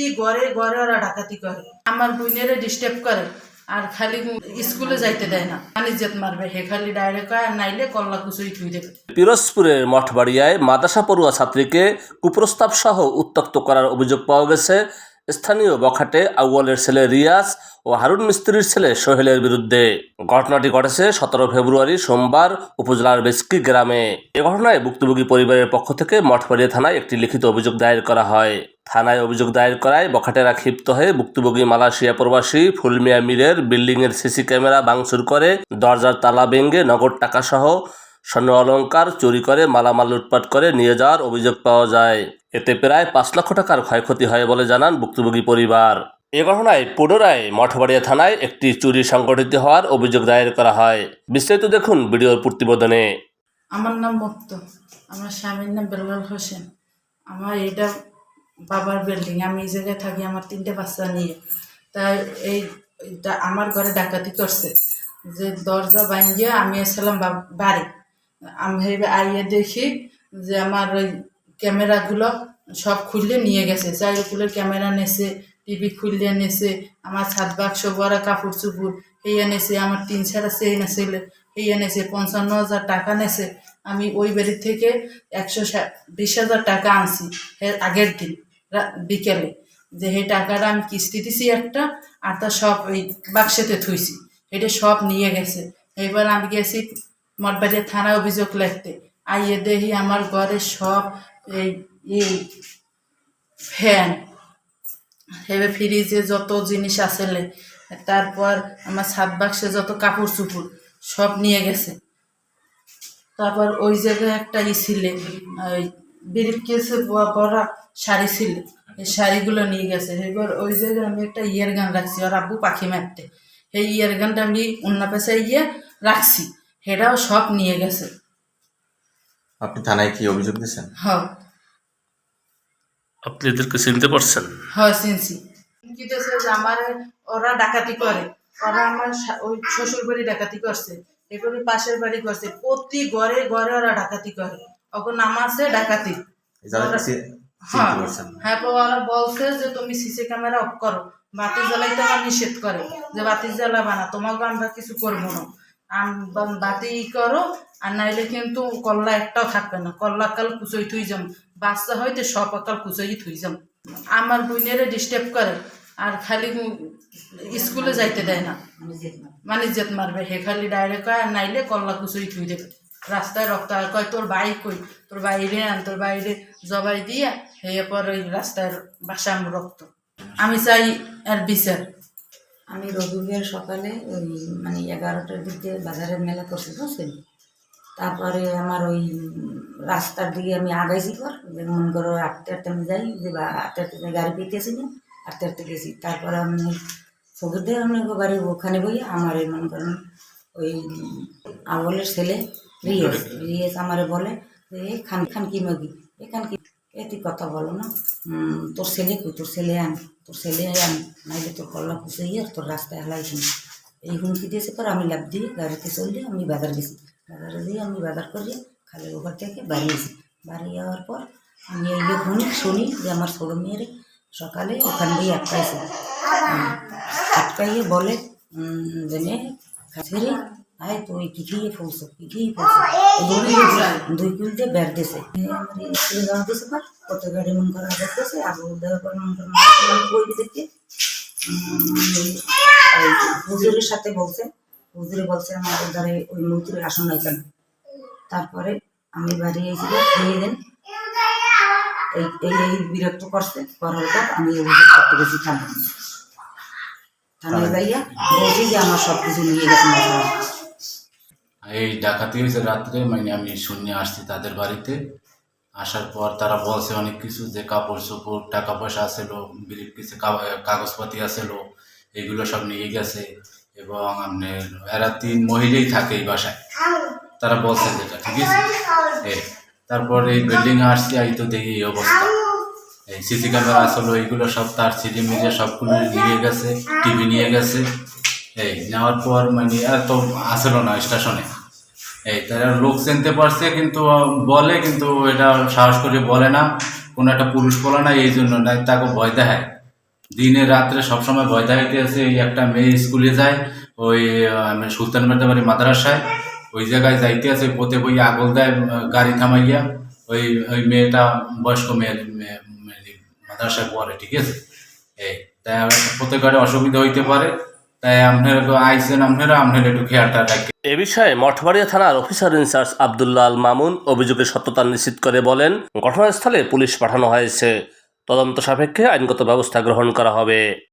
প্রতি ঘরে ঘরে ওরা ডাকাতি করে। আমার বোনেরে ডিস্টার্ব করে, আর খালি স্কুলে যাইতে দেয় না। আনিজত মারবে হে, খালি ডাইরেক্ট আর নাইলে কল্লা কুচুই থুই দেবে। পিরোজপুরের মঠবাড়িয়ায় মাদাসা পড়ুয়া ছাত্রীকে কুপ্রস্তাব সহ উত্তক্ত করার অভিযোগ পাওয়া গেছে। স্থানীয় বখাটে আউয়ালের ছেলে রিয়াজ ও হারুন মিস্ত্রির ছেলে সোহেলের বিরুদ্ধে। ঘটনাটি ঘটেছে সতেরো ফেব্রুয়ারি সোমবার উপজেলার বেসকি গ্রামে। এ ঘটনায় ভুক্তভোগী পরিবারের পক্ষ থেকে মঠবাড়িয়া থানায় একটি লিখিত অভিযোগ দায়ের করা হয়। থানায় অভিযোগ দায়ের করায় বখাটেরা ক্ষিপ্ত হয়ে ভুক্তভোগী মালয়েশিয়া প্রবাসী ফুলমিয়া মিরের বিল্ডিংয়ের সিসি ক্যামেরা ভাঙচুর করে, দরজার তালা ভেঙে নগদ টাকা সহ স্বর্ণ অলংকার চুরি করে, মালামাল লুটপাট করে নিয়ে যাওয়ার অভিযোগ পাওয়া যায়। এতে প্রায় পাঁচ লক্ষ টাকার ক্ষয়ক্ষতি হয় বলে জানান ভুক্তভোগী পরিবার। এ ঘটনায় পুনরায় মঠবাড়িয়া থানায় একটি চুরি সংগঠিত হওয়ার অভিযোগ দায়ের করা হয়। বিস্তারিত দেখুন ভিডিওর প্রতিবেদনে। আমার নাম মুক্ত। আমার স্বামীর নাম বেলাল হোসেন। আমার এটা বাবার বিল্ডিং আমি এই জায়গায় থাকি, আমার তিনটে বাচ্চা নিয়ে। তাই এই আমার ঘরে ডাকাতি করছে। যে দরজা ভাঙ্গিয়ে আমি এসেছিলাম বাড়ি। আমি ভেবে আইয়ে দেখি যে আমার ওই ক্যামেরাগুলো সব খুললে নিয়ে গেছে। চাইরকুলের ক্যামেরা নেছে, টিভি খুললে নেছে, আমার ছাদ বাক্স ভরা কাপড় চুপুর এই এনেছে আমার তিন ছাড়া চেইন ছিল এই এনেছে পঞ্চান্ন হাজার টাকা নেছে। আমি ওই বাড়ি থেকে একশো বিশ হাজার টাকা আনছি এর আগের দিন বিকেলে। যে সেই টাকাটা আমি কিস্তি দিছি একটা, আর তা সব ওই বাক্সেতে থুইছি। এটা সব নিয়ে গেছে। এবার আমি গেছি মঠবাড়িয়া থানায় অভিযোগ লিখতে আইয়ে দেখি আমার ঘরে সব এই ফ্যান। হেবে ফ্রিজে যত জিনিস আসলে তারপর আমার ছাদ বাক্সে যত কাপড় চুপুর সব নিয়ে গেছে। তারপর ওই জায়গায় একটা ই ছিলে, ওই বিরিপ কেসে বড়া শাড়ি ছিল, এই শাড়িগুলো নিয়ে গেছে। এবার ওই জায়গায় আমি একটা ইয়ের গান রাখছি আর আব্বু পাখি মারতে। এই ইয়ের গানটা আমি অন্য পেশায় গিয়ে রাখছি। সেটাও সব নিয়ে গেছে। আপনি থানায় কি অভিযোগ দিয়েছেন? হ আপনি এদেরকে চিনতে পারছেন? হয় চিনছি। কিতেছে যে আমার ওরা ডাকাতি করে। ওরা আমার ওই শ্বশুর বাড়ি ডাকাতি করছে এগুলি পাশের বাড়ি করছে। প্রতি ঘরে ঘরে ওরা ডাকাতি করে। ওখন নামাছে ডাকাতি। হ্যাঁ। হ্যাঁ ওরা বলছে যে তুমি সিসি ক্যামেরা অফ করো। বাতি জ্বালাইতে আমার নিষেধ করে যে বাতি জ্বালাবা না তোমাকে আমরা কিছু করব না। আম- বাতি ই করো, আর নাইলে কিন্তু কল্লা একটাও থাকবে না। কল্লা কাল কুচই থুই যাম। বাচ্চা হইতে সব কাল কুচই থুই যাম। আমার বোনেরে ডিস্টার্ব করে, আর খালি স্কুলে যাইতে দেয় না। মানে জেত মারবে। হে খালি ডাইরেক্ট আর নাইলে কল্লা কুচই থুই দেবে। রাস্তায় রক্ত আর কয়, তোর বাইক কই? তোর বাইরে আন, তোর বাইরে জবাই দিয়া, হে পর রাস্তায় বাসাম রক্ত। আমি চাই আর বিচার। আমি রবিবার সকালে ওই মানে এগারোটার দিকে বাজারের মেলা করছি বুঝছেন? তারপরে আমার ওই রাস্তার দিকে আমি আগাইছি কর যে মনে করো আটটা আটটা আমি যাই যে বা আটতে যাই, গাড়ি পেতেছি না আটতে আটতে গেছি। তারপরে আমি দিয়ে আমি বাড়ি ওখানে বই আমার এই মনে করেন ওই আবলের ছেলে রিয়েস রিয়েস আমারে বলে যে "এই খান খান কি মাগি? এখান কি এ তুই কথা বলো না। তোর ছেলে কই? তোর ছেলে আন। তোর ছেলে আন, নাইলে তোর কল্লা খুঁজে আর তোর রাস্তায় হালাই কিনি এই হুমকি দিয়েছে পর আমি লাভ দিয়ে গাড়িতে চললে আমি বাজার গেছি। বাজারে দিয়ে আমি বাজার করি খালি ওখান থেকে বাড়ি এসি বাড়ি যাওয়ার পর আমি এই শুনি শুনি যে আমার ছোটো মেয়ের সকালে ওখান দিয়ে আটকাইছে। আটকাইয়ে বলে যে মেয়ে আয় তুই কি খেয়ে ফলছো। কি খেয়ে ফলছো দুই কুল দিয়ে বের দিছে। আমার স্কুলে যাওয়া দিছে পর কত গাড়ি মন করা দেখতেছে আবু দেওয়ার পর মন করা দেখতে হুজুরের সাথে বলছে হুজুরে বলছে আমার ওধারে ওই মন্ত্রীর আসন নাই কেন? তারপরে আমি বাড়ি এসেছিল খেয়ে দেন। এই এই বিরক্ত করছে করার পর আমি অভিযোগ করতে গেছি। থানায় থানায়? যাইয়া বলছি যে আমার সব কিছু নিয়ে গেছে এই ডাকাতি হয়েছে রাত্রে মানে আমি শূন্য আসছি তাদের বাড়িতে। আসার পর তারা বলছে অনেক কিছু, যে কাপড় চোপড়, টাকা পয়সা আসেলো কিছু কাগজপাতি আসেলো এগুলো সব নিয়ে গেছে। এবং আপনার, এরা তিন মহিলাই থাকে এই বাসায়। তারা বলছে যেটা ঠিক আছে? তারপর এই বিল্ডিং আসছি, এই তো দেখি এই অবস্থা। এই সিসি ক্যামেরা আসলো এইগুলো সব তার সিডি মিডিয়া সবগুলো নিয়ে গেছে টিভি নিয়ে গেছে। এই নেওয়ার পর মানে আর তো আসলো না স্টেশনে। এই তারা লোক চিনতে পারছে কিন্তু বলে কিন্তু এটা সাহস করে বলে না। কোনো একটা পুরুষ বলে না এই জন্য না তাকে ভয় দেখায়। দিনে রাত্রে সবসময় ভয় দেখাইতে আছে এই একটা মেয়ে স্কুলে যায় ওই আহ, সুলতান মেদাবাড়ি মাদ্রাসায় ওই জায়গায় যাইতে আছে পথে বই আগল দেয় গাড়ি থামাইয়া। ওই ওই মেয়েটা বয়স্ক মেয়ে মেয়ে- মেয়ে মাদ্রাসায় পড়ে ঠিক আছে? এই তাই প্রত্যেক গাড়ি অসুবিধা হইতে পারে। তাই আপনারা আইসেন আপনারা আপনারা একটু খেয়ালটা রাখেন এ বিষয়ে মঠবাড়িয়া থানার officer in charge Abdullah Al Mamun অভিযোগের সত্যতা নিশ্চিত করে বলেন, ঘটনাস্থলে পুলিশ পাঠানো হয়েছে। তদন্ত সাপেক্ষে আইনগত ব্যবস্থা গ্রহণ করা হবে।